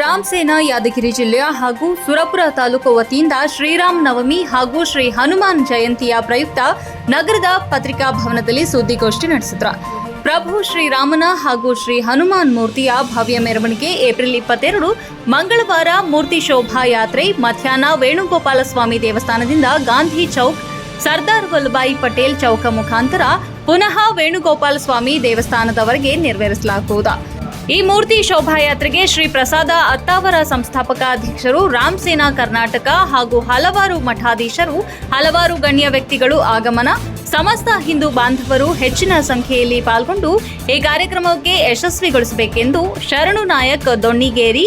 ರಾಮಸೇನ, ಯಾದಗಿರಿ ಜಿಲ್ಲೆಯ ಹಾಗೂ ಸುರಪುರ ತಾಲೂಕು ವತಿಯಿಂದ ಶ್ರೀರಾಮ್ ನವಮಿ ಹಾಗೂ ಶ್ರೀ ಹನುಮಾನ್ ಜಯಂತಿಯ ಪ್ರಯುಕ್ತ ನಗರದ ಪತ್ರಿಕಾ ಭವನದಲ್ಲಿ ಸುದ್ದಿಗೋಷ್ಠಿ ನಡೆಸಿದ್ರು. ಪ್ರಭು ಶ್ರೀರಾಮನ ಹಾಗೂ ಶ್ರೀ ಹನುಮಾನ್ ಮೂರ್ತಿಯ ಭವ್ಯ ಮೆರವಣಿಗೆ ಏಪ್ರಿಲ್ ಇಪ್ಪತ್ತೆರಡು, ಮಂಗಳವಾರ ಮೂರ್ತಿ ಶೋಭಾಯಾತ್ರೆ ಮಧ್ಯಾಹ್ನ ವೇಣುಗೋಪಾಲ ಸ್ವಾಮಿ ದೇವಸ್ಥಾನದಿಂದ ಗಾಂಧಿ ಚೌಕ್, ಸರ್ದಾರ್ ವಲ್ಲಭಾಯಿ ಪಟೇಲ್ ಚೌಕ ಮುಖಾಂತರ ಪುನಃ ವೇಣುಗೋಪಾಲ ಸ್ವಾಮಿ ದೇವಸ್ಥಾನದವರೆಗೆ ನೆರವೇರಿಸಲಾಗುವುದು. ಈ ಮೂರ್ತಿ ಶೋಭಾಯಾತ್ರೆಗೆ ಶ್ರೀ ಪ್ರಸಾದ ಅತ್ತಾವರ ಸಂಸ್ಥಾಪಕ ಅಧ್ಯಕ್ಷರು ರಾಮ್ ಸೇನಾ ಕರ್ನಾಟಕ ಹಾಗೂ ಹಲವಾರು ಮಠಾಧೀಶರು, ಹಲವಾರು ಗಣ್ಯ ವ್ಯಕ್ತಿಗಳು ಆಗಮನ. ಸಮಸ್ತ ಹಿಂದೂ ಬಾಂಧವರು ಹೆಚ್ಚಿನ ಸಂಖ್ಯೆಯಲ್ಲಿ ಪಾಲ್ಗೊಂಡು ಈ ಕಾರ್ಯಕ್ರಮಕ್ಕೆ ಯಶಸ್ವಿಗೊಳಿಸಬೇಕೆಂದು ಶರಣು ನಾಯಕ್ ದೊಣ್ಣಿಗೇರಿ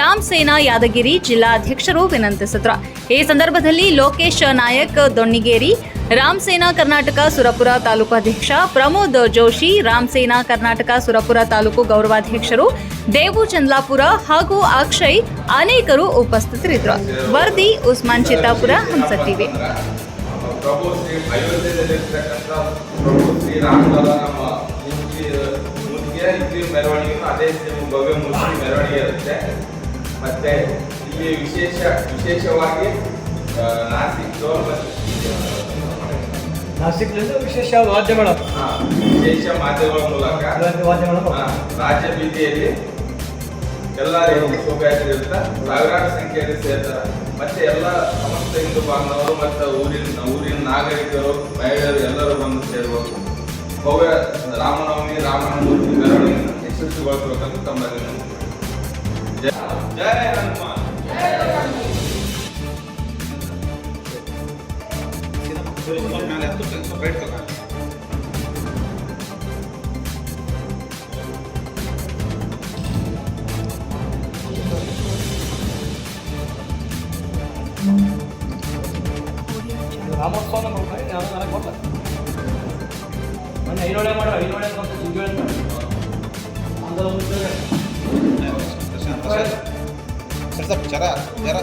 ರಾಮ್ ಸೇನಾ ಯಾದಗಿರಿ ಜಿಲ್ಲಾಧ್ಯಕ್ಷರು ವಿನಂತಿಸಿದ್ರು. ಈ ಸಂದರ್ಭದಲ್ಲಿ ಲೋಕೇಶ್ ನಾಯಕ್ ದೊಣ್ಣಿಗೇರಿ ರಾಮ್ ಸೇನಾ ಕರ್ನಾಟಕ ಸುರಪುರ ತಾಲೂಕು ಅಧ್ಯಕ್ಷ ಪ್ರಮೋದ್ ಜೋಶಿ ರಾಮ್ ಸೇನಾ ಕರ್ನಾಟಕ ಸುರಪುರ ತಾಲೂಕು ಗೌರವಾಧ್ಯಕ್ಷರು ದೇವು ಚಂದ್ಲಾಪುರ ಹಾಗೂ ಅಕ್ಷಯ್ ಅನೇಕರು ಉಪಸ್ಥಿತರಿದ್ದರು. ವರದಿ ಉಸ್ಮಾನ್ ಚಿತ್ತಾಪುರ, ಹಂಸ ಟಿವಿ ಪ್ರಭು ನಮ್ಮ ಭವ್ಯ ಮೂರ್ತಿ ಇಲ್ಲಿ ವಿಶೇಷ ವಿಶೇಷವಾಗಿ ನಾಸಿಕ್ ಮತ್ತು ನಾಸಿಕ್ಲಿಂದ ವಿಶೇಷ ವಾದ್ಯಗಳು ವಿಶೇಷ ಮಾಧ್ಯಮಗಳ ಮೂಲಕ. ವಾದ್ಯಗಳು ರಾಜ್ಯ ಬೀದಿಯಲ್ಲಿ ಎಲ್ಲರಿಗೂ ಶೋಭಾಯಾತ್ರೆ ಇರುತ್ತೆ ಸಾವಿರಾರು ಸಂಖ್ಯೆಯಲ್ಲಿ ಸೇರ್ತಾರೆ. ಮತ್ತೆ ಎಲ್ಲ ಸಮಸ್ತ ಹಿಂದೂ ಬಾಂಧವರು ಮತ್ತು ಊರಿನ ಊರಿನ ನಾಗರಿಕರು ಮಹಿಳೆಯರು ಎಲ್ಲರೂ ಬಂದು ಸೇರಬೇಕು. ಭವ್ಯ ರಾಮನವಮಿ ರಾಮನ ಮೂರ್ತಿ ಮೆರವಣಿಗೆಯನ್ನು ಯಶಸ್ವಿಗೊಳಿಸಬೇಕಂತ ತಮ್ಮಲ್ಲಿ. ಜಯ ಜಯ ಹನುಮಾನ್. ರಾಮೋತ್ಸವ ಮಾಡ್ತಾರೆ ಯಾರು ನನಗೆ ಗೊತ್ತ ಮೊನ್ನೆ ಐನೋಳೆ ಮಾಡೋ ಐನೋಳೆ ಅಂತ ಸುದ್ದಿ ಆಂಧ್ರ ಉದ್ಯೋಗ ಸರ್ ಸರ್ ಜರ ಜರ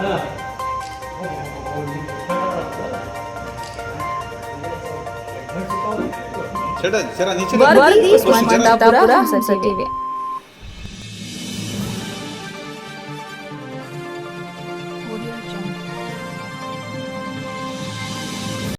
ಹಾಂ ಚಡ ಜರ ನೀಚೆ ವರದಿ ಉಸ್ಮಾನ್ ಚಿತ್ತಾಪುರ ಹಂಸ ಟಿವಿ